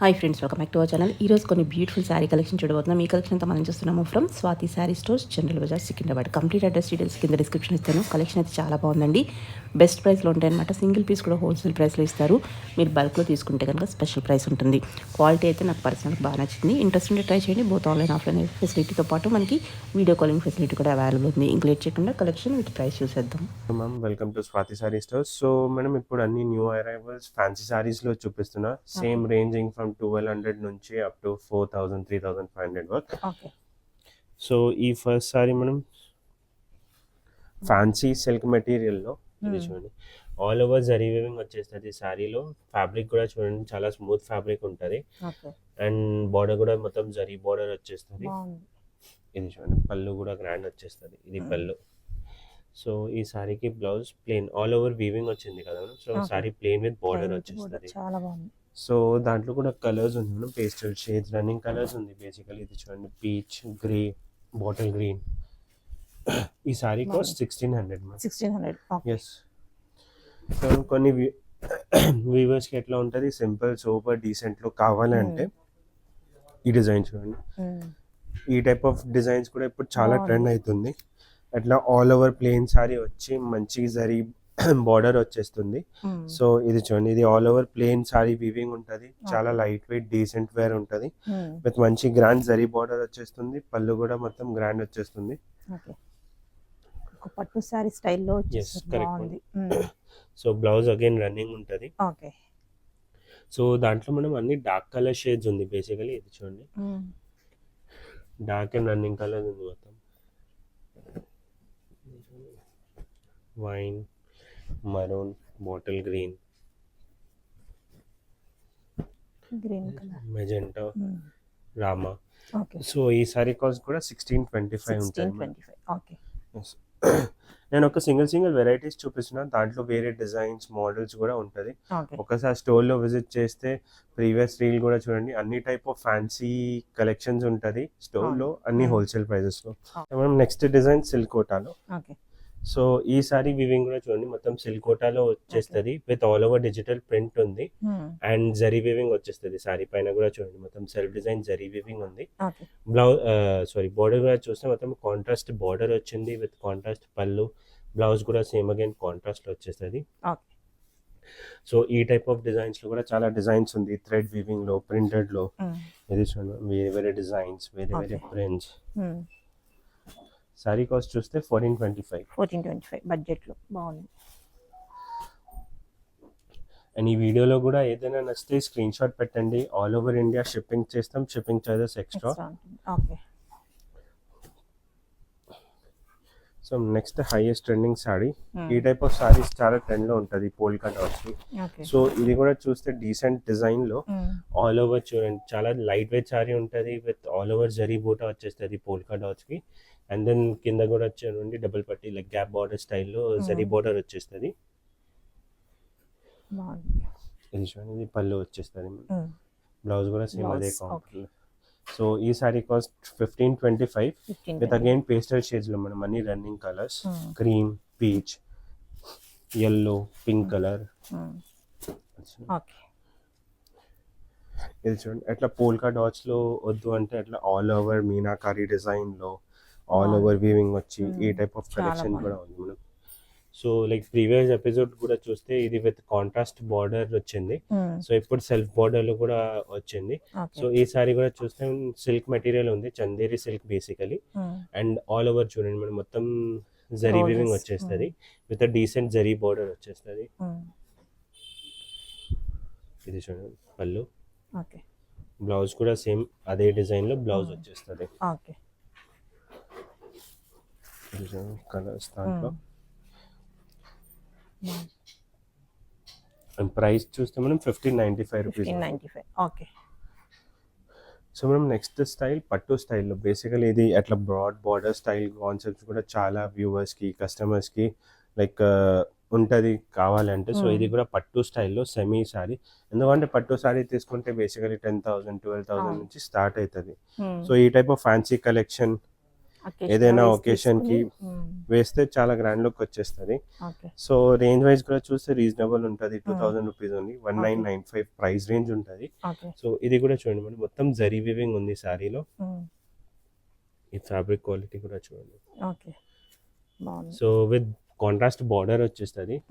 Hi friends welcome back to our channel ఈరోజు కొన్ని beautiful sari collection చూడబోతున్నాం. ఈ కలెక్షన్ అంతా మనం చూస్తున్నాము from Swathi Sari Stores General Bazaar Secunderabad complete address details కింద డిస్క్రిప్షన్ ఇస్తాను. కలెక్షన్ అయితే చాలా బాగుందండి. బెస్ట్ ప్రైస్లో ఉంటాయి అనమాట సింగిల్ పీస్ కూడా హోల్సేల్ ప్రైస్లో ఇస్తారు. మీరు బల్క్లో తీసుకుంటే కనుక స్పెషల్ ప్రైస్ ఉంటుంది. క్వాలిటీ అయితే నాకు పర్సనల్గా బాగా నచ్చింది. ఇంట్రెస్ట్ ఉంటే ట్రై చేయండి. బోత్ ఆన్లైన్ ఆఫ్లైన్ ఫెసిలిటీతో పాటు మనకి వీడియో కాలింగ్ ఫెసిలిటీ కూడా అవైలబుల్ ఉంది. ఇంక్లూడ్ చేయకుండా కలెక్షన్ విత్ ప్రైస్ చూసేద్దాం. Ma'am welcome to Swathi Sari Stores so మనం ఇప్పుడు అన్ని న్యూ అరైవల్స్ ఫ్యాన్సీ సారీస్లో చూపిస్తున్నా. Same ranging from twelve hundred నుంచి up to four thousand three thousand five hundred work. Okay. So ఈ ఫస్ట్ సారీ మనం ఫ్యాన్సీ సిల్క్ మెటీరియల్లో ఇది చూడండి. ఆల్ ఓవర్ జరీ వీవింగ్ వచ్చేస్తుంది సారీలో. ఫ్యాబ్రిక్ కూడా చూడండి చాలా స్మూత్ ఫ్యాబ్రిక్ ఉంటుంది. అండ్ బార్డర్ కూడా మొత్తం జరీ బార్డర్ వచ్చేస్తుంది. ఇది చూడండి పళ్ళు కూడా గ్రాండ్ వచ్చేస్తుంది. ఇది పళ్ళు. సో ఈ సారీకి blouse plain all over weaving వచ్చింది కదా. So. Sari plain with border వచ్చేస్తుంది. చాలా బాగుంది. సో దాంట్లో కూడా కలర్స్ ఉంది madam. Pastel shades running colours ఉంది బేసికలీ ఇది చూడండి పీచ్ గ్రే బాటిల్ గ్రీన్ ఈ sari cost. Sixteen hundred sixteen hundred yes so కొన్ని వీవర్స్కి ఎట్లా ఉంటుంది? సింపుల్ సూపర్ డీసెంట్లో కావాలంటే ఈ డిజైన్ చూడండి. ఈ టైప్ ఆఫ్ డిజైన్స్ కూడా ఇప్పుడు చాలా. ట్రెండ్ అవుతుంది. అట్లా ఆల్ ఓవర్ ప్లేన్ సారీ వచ్చి మంచి జరీ బార్డర్ వచ్చేస్తుంది. సో ఇది చూడండి ఇది all over plain sari weaving ఉంటుంది. చాలా లైట్ వెయిట్ డీసెంట్ వేర్ ఉంటుంది. విత్ మంచి గ్రాండ్ జరీ బార్డర్ వచ్చేస్తుంది. పళ్ళు కూడా మొత్తం గ్రాండ్ వచ్చేస్తుంది. పట్టు శారీ స్టైల్లో. బాగుంది. సో బ్లౌజ్ అగైన్ రన్నింగ్ ఉంటుంది. ఓకే సో దాంట్లో మనం అన్ని డార్క్ కలర్ షేడ్స్ ఉంది బేసికలీ ఇది చూడండి. డార్క్ అండ్ రన్నింగ్ కలర్ ఉంది మొత్తం. Wine maroon bottle green green colour magenta Rama okay so ఈ సారీ కాస్ట్ కూడా సిక్స్టీన్ ట్వంటీ ఫైవ్ ఉంటుంది ట్వంటీ ఫైవ్ ఓకే. నేను ఒక సింగిల్ సింగిల్ వెరైటీస్ చూపిస్తున్నా. దాంట్లో వేరే డిజైన్స్ మోడల్స్ కూడా ఉంటుంది. ఒకసారి స్టోర్లో విజిట్ చేస్తే ప్రీవియస్ రీల్ కూడా చూడండి. అన్ని టైప్ ఆఫ్ ఫ్యాన్సీ కలెక్షన్స్ ఉంటుంది. స్టోర్లో అన్ని. హోల్సేల్ ప్రైజెస్లో. మనం నెక్స్ట్ డిజైన్ సిల్క్ కోటాలో ఓకే సో ఈ సారీ వివింగ్ కూడా చూడండి మొత్తం సిల్క్ కోటాలో వచ్చేస్తుంది. With all over digital print ఉంది. అండ్ జరీ వివింగ్ వచ్చేస్తుంది. సారీ పైన కూడా చూడండి మొత్తం సెల్ఫ్ డిజైన్ జరీ వివింగ్ ఉంది. బ్లౌజ్ సారీ బార్డర్ కూడా చూస్తే మొత్తం కాంట్రాస్ట్ బార్డర్ వచ్చింది విత్ కాంట్రాస్ట్ పళ్ళు. బ్లౌజ్ కూడా సేమ్ అగైన్ కాంట్రాస్ట్లో వచ్చేస్తుంది. సో ఈ టైప్ ఆఫ్ డిజైన్స్లో కూడా చాలా డిజైన్స్ ఉంది. థ్రెడ్ వీవింగ్లో ప్రింటెడ్లో. ఇది చూడండి వేరే వేరే డిజైన్స్ వేరే వేరే. ప్రింట్స్. సారీ కాస్ట్ చూస్తే fourteen twenty five. Fourteen twenty five బడ్జెట్లో బాగుంది. అండ్ ఈ వీడియోలో కూడా ఏదైనా నచ్చితే స్క్రీన్ షాట్ పెట్టండి. ఆల్ ఓవర్ ఇండియా షిప్పింగ్ చేస్తాం. Shipping charges extra okay so next highest trending sari ఈ టైప్ ఆఫ్ సారీస్ చాలా ట్రెండ్లో ఉంటుంది పోల్కా డాట్స్ సో ఇది కూడా చూస్తే డీసెంట్ డిజైన్లో ఆల్ ఓవర్ చూడండి. చాలా లైట్ వెయిట్ సారీ ఉంటుంది. విత్ ఆల్ ఓవర్ జరీ బూటా వచ్చేస్తుంది పోల్కా డాట్స్కి. అండ్ దెన్ కింద కూడా వచ్చేయండి డబుల్ పట్టి లైక్ గ్యాప్ బార్డర్ స్టైల్లో జరీ Mm. బార్డర్ వచ్చేస్తుంది. ఇది చూడండి పళ్ళు వచ్చేస్తుంది. బ్లౌజ్ కూడా సేమ్ అదే కాంపర్ సో ఈ sari cost fifteen twenty five with again pastel షేడ్స్లో మనం అన్ని running colours. Cream peach yellow pink. Colour ఇది చూడండి అట్లా పోల్కా డాట్స్లో వద్దు అంటే అట్లా ఆల్ ఓవర్ మీనాకారి డిజైన్లో ఆల్. ఓవర్ వీవింగ్ వచ్చి ఈ. Type of collection. కూడా ఉంది మనం సో లైక్ ప్రీవియస్ ఎపిసోడ్ కూడా చూస్తే ఇది విత్ కాంట్రాస్ట్ బార్డర్ వచ్చింది. సో ఇప్పుడు సెల్ఫ్ బార్డర్లో కూడా వచ్చింది. సో ఈ సారీ కూడా చూస్తే సిల్క్ మెటీరియల్ ఉంది Chanderi silk basically and all over చూడండి మనం మొత్తం జరీ. వీవింగ్ వచ్చేస్తుంది. విత్ డీసెంట్ జరీ బార్డర్ వచ్చేస్తుంది. ఇది చూడండి పళ్ళు. ఓకే. బ్లౌజ్ కూడా సేమ్ అదే డిజైన్లో బ్లౌజ్. వచ్చేస్తుంది. ఓకే. కలర్స్ దాంట్లో. అండ్ ప్రైస్ చూస్తే మనం fifteen ninety five rupees. Fifteen ninety five. Okay. So మనం నెక్స్ట్ స్టైల్ పట్టు స్టైల్లో. బేసికలీ ఇది అట్లా బ్రాడ్ బార్డర్ స్టైల్ కాన్సెప్ట్స్ కూడా చాలా వ్యూవర్స్కి కస్టమర్స్కి లైక్ ఉంటుంది కావాలంటే. So Hmm. ఇది కూడా పట్టు స్టైల్లో సెమీ సారీ. ఎందుకంటే పట్టు సారీ తీసుకుంటే basically ten thousand twelve thousand. నుంచి స్టార్ట్ అవుతుంది సో ఈ టైప్ ఆఫ్ ఫ్యాన్సీ కలెక్షన్ ఏదైనా occasion కి. వేస్తే చాలా గ్రాండ్ లుక్ వచ్చేస్తుంది. సో రేంజ్ వైజ్ కూడా చూస్తే రీజనబుల్ ఉంటుంది. టూ. థౌసండ్ రూపీస్ ఉంది one nine nine five price range ఉంటుంది. సో ఇది కూడా చూడండి మనం మొత్తం జరీ వివింగ్ ఉంది మ్మ్. ఈ ఫ్యాబ్రిక్ క్వాలిటీ కూడా చూడండి. సో విత్ కాంట్రాస్ట్ బార్డర్ వచ్చేస్తుంది.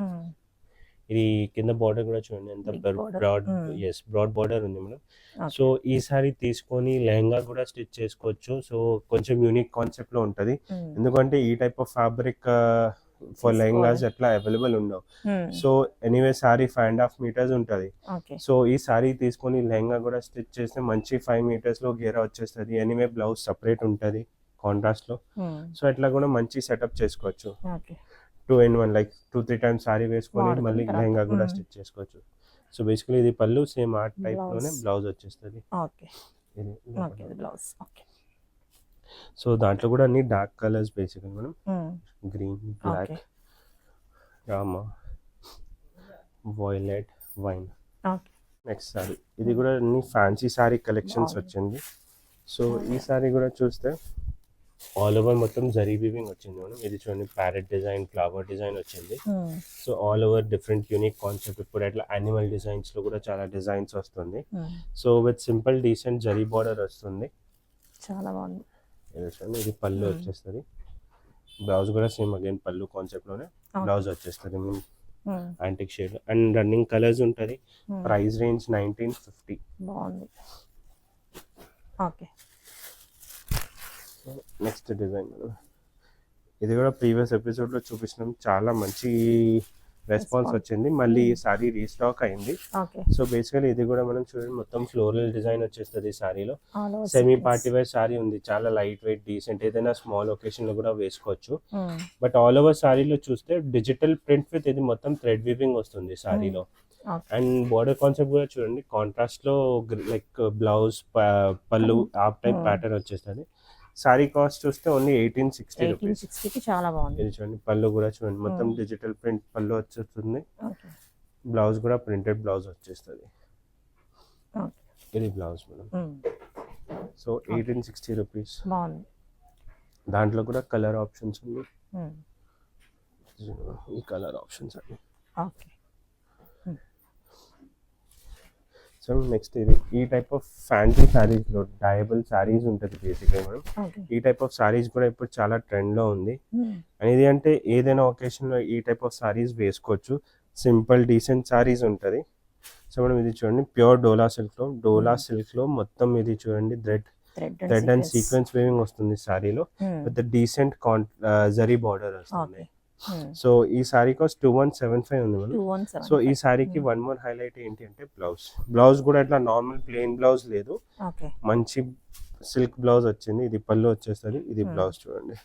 ఇది కింద బార్డర్ కూడా చూడండి ఎంత. బ్రాడ్. ఎస్ బ్రాడ్ బార్డర్ ఉంది మేడం. సో ఈ సారీ తీసుకొని లెహంగా కూడా స్టిచ్ చేసుకోవచ్చు సో కొంచెం యూనిక్ కాన్సెప్ట్లో ఉంటది. ఎందుకంటే ఈ type of fabric for lehengas. ఎట్లా అవైలబుల్ ఉండవు. So anyway sari five and half metres ఉంటుంది సో ఈ సారీ తీసుకొని లెహంగా కూడా స్టిచ్ చేస్తే మంచి ఫైవ్ మీటర్స్లో గేరా వచ్చేస్తుంది ఎనీవే బ్లౌజ్ సపరేట్ ఉంటుంది కాంట్రాస్ట్లో. సో ఇట్లా కూడా మంచి సెటప్ చేసుకోవచ్చు two in one like two three times sari వేసుకొని మళ్ళీ లెహంగా కూడా మ్మ్. స్టిచ్ చేసుకోవచ్చు. సో బేసికలీ ఇది పళ్ళు సేమ్ ఆర్ట్ టైప్. లోనే బ్లౌజ్ వచ్చేస్తుంది. బ్లౌజ్ సో దాంట్లో కూడా అన్ని డార్క్ కలర్స్ బేసికల్ మనం. గ్రీన్ బ్లాక్ రామా వాయిలెట్ వైన్ నెక్స్ట్ సారీ ఇది కూడా అన్ని ఫ్యాన్సీ సారీ కలెక్షన్స్. వచ్చింది. సో ఈ సారీ కూడా చూస్తే ఆల్ ఓవర్ మొత్తం జరీ వీవింగ్ వచ్చింది మనం ఇది చూడండి ప్యారెట్ డిజైన్ ఫ్లవర్ డిజైన్ వచ్చింది. So all over different unique concept ఇప్పుడు అట్లా యానిమల్ డిజైన్స్లో కూడా చాలా డిజైన్స్ వస్తుంది. So with simple decent zari border వస్తుంది చాలా బాగుంది ఇది చూడండి ఇది పళ్ళు Hmm. వచ్చేస్తుంది బ్లౌజ్ కూడా సేమ్ అగైన్ పళ్ళు కాన్సెప్ట్లోనే. బ్లౌజ్ వచ్చేస్తుంది. Antique shade and running colours ఉంటుంది. ప్రైస్ రేంజ్ నైన్టీన్ ఫిఫ్టీ బాగుంది ఓకే నెక్స్ట్ డిజైన్. ఇది కూడా ప్రీవియస్ ఎపిసోడ్లో చూపించినాం చాలా మంచి రెస్పాన్స్. వచ్చింది. మళ్ళీ ఈ Hmm. సారీ రీస్టాక్ అయింది. సో బేసికలీ ఇది కూడా మనం చూడండి మొత్తం ఫ్లోరల్ డిజైన్ వచ్చేస్తుంది ఈ సారీలో. సెమీ. పార్టీ వేర్ సారీ ఉంది. చాలా లైట్ వెయిట్ డీసెంట్ ఏదైనా స్మాల్ ఒకేషన్లో కూడా వేసుకోవచ్చు. బట్ ఆల్ ఓవర్ సారీలో చూస్తే డిజిటల్ ప్రింట్ విత్ ఇది మొత్తం థ్రెడ్ వీవింగ్ వస్తుంది సారీలో. అండ్ బార్డర్ కాన్సెప్ట్ కూడా చూడండి. కాంట్రాస్ట్లో లైక్ బ్లౌజ్ పళ్ళు ఆప్ టైప్. ప్యాటర్న్ వచ్చేస్తుంది. సారీ కాస్ట్ చూస్తే ఓన్లీ ఎయిటీన్ సిక్స్టీ రూపీస్. సిక్స్టీకి చాలా బాగుంది. ఇది చూడండి పళ్ళు కూడా చూడండి మొత్తం. డిజిటల్ ప్రింట్ పళ్ళు వచ్చేస్తుంది. బ్లౌజ్ కూడా ప్రింటెడ్ బ్లౌజ్ వచ్చేస్తుంది. ఇది blouse madam. So eighteen sixty rupees బాగుంది. దాంట్లో కూడా కలర్ ఆప్షన్స్ ఉంది మ్మ్. ఈ కలర్ ఆప్షన్స్ అన్ని. ఓకే. సో నెక్స్ట్ ఇది ఈ టైప్ ఆఫ్ ఫ్యాన్సీ సారీస్లో డయబుల్ సారీస్ ఉంటుంది బేసిక్గా మనం. ఈ టైప్ ఆఫ్ సారీస్ కూడా ఇప్పుడు చాలా ట్రెండ్లో ఉంది. అండ్ ఇది అంటే ఏదైనా ఒకేషన్లో ఈ టైప్ ఆఫ్ సారీస్ వేసుకోవచ్చు. సింపుల్ డీసెంట్ సారీస్ ఉంటుంది. సో మనం ఇది చూడండి. ప్యూర్ డోలా సిల్క్లో డోలా Hmm. సిల్క్లో మొత్తం ఇది చూడండి. Thread thread and sequence weaving వస్తుంది hmm. With decent zari border వస్తుంది. సో ఈ sari cost two one seven five ఉంది సెవెన్ సో ఈ సారీకి Hmm. వన్ మోర్ హైలైట్ ఏంటి అంటే బ్లౌజ్ బ్లౌజ్ కూడా ఇట్లా నార్మల్ ప్లెయిన్ బ్లౌజ్ లేదు. మంచి సిల్క్ బ్లౌజ్ వచ్చింది. ఇది పళ్ళు వచ్చేస్తుంది. ఇది Hmm. బ్లౌజ్ చూడండి.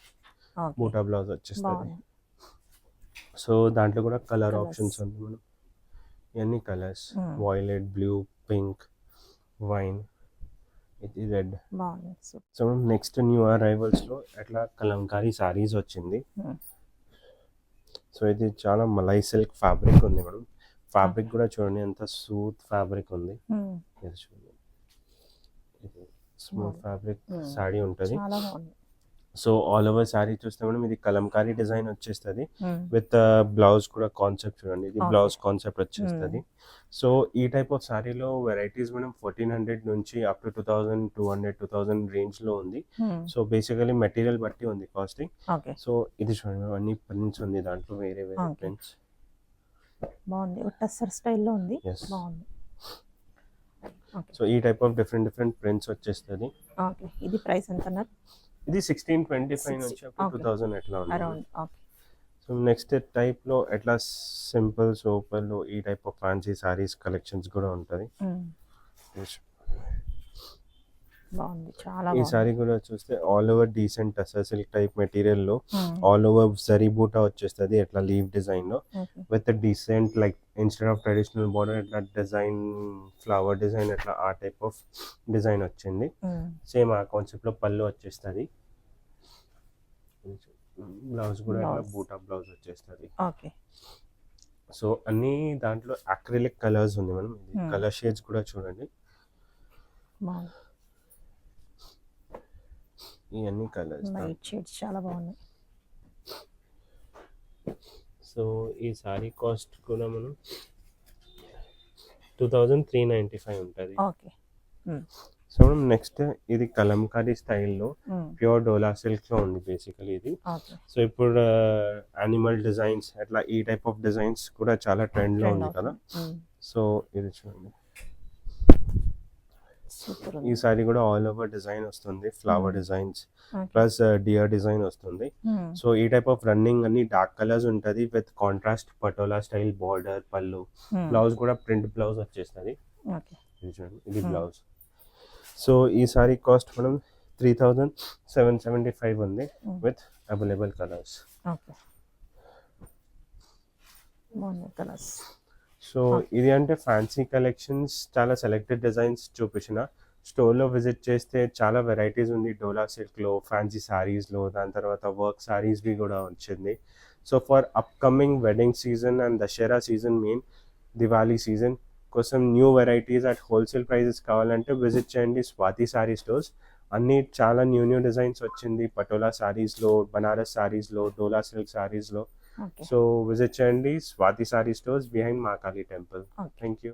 ఓకే బూటా బ్లౌజ్ వచ్చేస్తుంది. సో దాంట్లో కూడా కలర్. ఆప్షన్స్ ఉంది మనం ఇవన్నీ colours Hmm. Violet blue pink wine ఇది రెడ్ సో నెక్స్ట్ న్యూ అరైవల్స్లో అట్లా కలంకారీ సారీస్ వచ్చింది. Hmm. సో ఇది చాలా మలై సిల్క్ ఫ్యాబ్రిక్ ఉంది మేడం ఫ్యాబ్రిక్. కూడా చూడండి ఎంత సూత్ ఫ్యాబ్రిక్ ఉంది చూడండి స్మూత్. ఫ్యాబ్రిక్. సారీ ఉంటుంది సో ఆల్ ఓవర్ సారీ చూస్తే మేడం ఇది కలంకారీ డిజైన్ వచ్చేస్తుంది. మ్మ్. విత్ బ్లౌజ్ కూడా కాన్సెప్ట్ చూడండి. ఇది. బ్లౌజ్ కాన్సెప్ట్ వచ్చేస్తుంది. సో ఈ టైప్ ఆఫ్ సారీలో వెరైటీస్ మనం ఫోర్టీన్ హండ్రెడ్ నుంచి up to two thousand two hundred two thousand రేంజ్లో ఉంది. మ్మ్. సో బేసికలీ మెటీరియల్ బట్టి ఉంది కాస్టింగ్. సో ఇది చూడండి అన్ని ప్రింట్స్ ఉంది దాంట్లో వేరే వేరే. ప్రింట్స్. బాగుంది. టస్సర్ స్టైల్లో ఉంది. బాగుంది. సో ఈ type of different different prints వచ్చేస్తుంది. ఓకే ఇది ప్రైస్ ఎంత అన్నారు? ఇది సిక్స్టీన్ ట్వంటీ ఫైవ్ 60, నుంచి టూ. థౌసండ్ ఎట్లా ఉంది సో నెక్స్ట్ టైప్లో ఎట్లా సింపుల్ సూపర్లో ఈ type of fancy saris collections కూడా ఉంటుంది. బాగుంది. చాలా ఈ సారీ కూడా చూస్తే all over decent silk type మెటీరియల్లో. All over zari బూటా వచ్చేస్తుంది ఎట్లా లీవ్ డిజైన్లో. With decent like instead of traditional border ఎట్లా డిజైన్ ఫ్లవర్ డిజైన్ ఎట్లా ఆ టైప్ ఆఫ్ డిజైన్ వచ్చింది. సేమ్ ఆ కాన్సెప్ట్లో పళ్ళు వచ్చేస్తుంది. బ్లౌజ్ కూడా ఇట్లా. బూటా బ్లౌజ్ వచ్చేస్తుంది. ఓకే సో అన్ని దాంట్లో అక్రిలిక్ కలర్స్ ఉంది మనం Hmm. కలర్ షేడ్స్ కూడా చూడండి. బాగుంది. ఇవన్నీ కలర్స్. లైట్ షేడ్స్ చాలా బాగున్నాయి. సో ఈ సారీ కాస్ట్ కూడా మనం two thousand three ninety five ఉంటుంది. ఓకే. సో మనం నెక్స్ట్ ఇది కలంకారీ స్టైల్లో ప్యూర్ డోలా సిల్క్లో ఉంది బేసికలీ ఇది. సో ఇప్పుడు యానిమల్ డిజైన్స్ అట్లా ఈ టైప్ ఆఫ్ డిజైన్స్ కూడా చాలా ట్రెండ్లో ఉంది కదా. సో ఇది చూడండి. సూపర్ ఈ సారీ కూడా ఆల్ ఓవర్ డిజైన్ వస్తుంది flower designs. Plus deer design వస్తుంది. సో ఈ టైప్ ఆఫ్ రన్నింగ్ అన్ని డార్క్ కలర్స్ ఉంటుంది with contrast patola style border పళ్ళు బ్లౌజ్ కూడా ప్రింట్ బ్లౌజ్ వచ్చేస్తుంది. ఇది Hmm. బ్లౌజ్ సో ఈ సారీ కాస్ట్ మనం three thousand seven seventy five ఉంది Hmm. With available colours colours so ఇది అంటే ఫ్యాన్సీ కలెక్షన్స్ చాలా సెలెక్టెడ్ డిజైన్స్ చూపించిన. స్టోర్లో విజిట్ చేస్తే చాలా వెరైటీస్ ఉంది. డోలా సిల్క్లో ఫ్యాన్సీ సారీస్లో దాని తర్వాత వర్క్ సారీస్వి కూడా వచ్చింది. So for upcoming wedding season and Dasara season main Diwali season కోసం new varieties at wholesale prices కావాలంటే విజిట్ చేయండి స్వాతి సారీ స్టోర్స్ అన్ని చాలా న్యూ న్యూ డిజైన్స్ వచ్చింది. పటోలా సారీస్లో బనారస్ సారీస్లో డోలా సిల్క్ సారీస్లో Okay. So visit Chandi Swati Sari stores behind Mahakali temple. Okay. Thank you.